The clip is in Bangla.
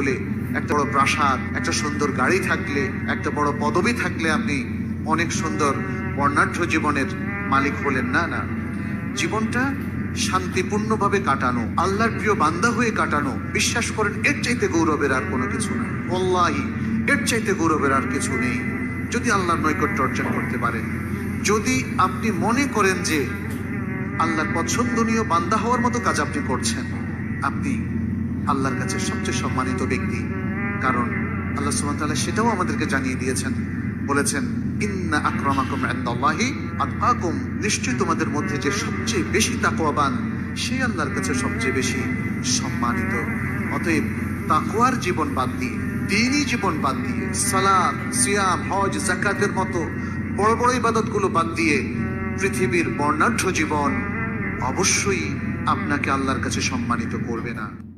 বলে একটা বড় প্রাসাদ, একটা সুন্দর গাড়ি থাকলে, একটা বড় পদবি থাকলে আপনি অনেক সুন্দর বর্ণাঢ্য জীবনের মালিক হলেন। না না। জীবনটা শান্তিপূর্ণভাবে কাটানো, আল্লাহর প্রিয় বান্দা হয়ে কাটানো, বিশ্বাস করেন, এর চাইতে গৌরবের আর কোনো কিছু না ওল্লাহি এর চাইতে গৌরবের আর কিছু নেই। যদি আল্লাহর নৈকট্য অর্জন করতে পারেন, যদি আপনি মনে করেন যে আল্লাহর পছন্দনীয় বান্দা হওয়ার মতো কাজ আপনি করছেন, আপনি আল্লাহর কাছে সবচেয়ে সম্মানিত ব্যক্তি। কারণ আল্লাহ সুবহানাহু সেটাও আমাদেরকে জানিয়ে দিয়েছেন। বলেছেন, ইন্না আক্রমাকুম ইনদাল্লাহি, আতকাকুম। নিশ্চয়ই তোমাদের মধ্যে যে সবচেয়ে বেশি তাকওয়াবান, সে আল্লাহর কাছে সবচেয়ে বেশি সম্মানিত। অতএব তাকওয়ার জীবন বাদ দিয়ে, দিনই জীবন বাদ দিয়ে, সালাত, সিয়াম, হজ জাকাতের মতো বড় বড় ইবাদতগুলো বাদ দিয়ে পৃথিবীর বর্ণাঢ্য জীবন অবশ্যই আপনাকে আল্লাহর কাছে সম্মানিত করবে না।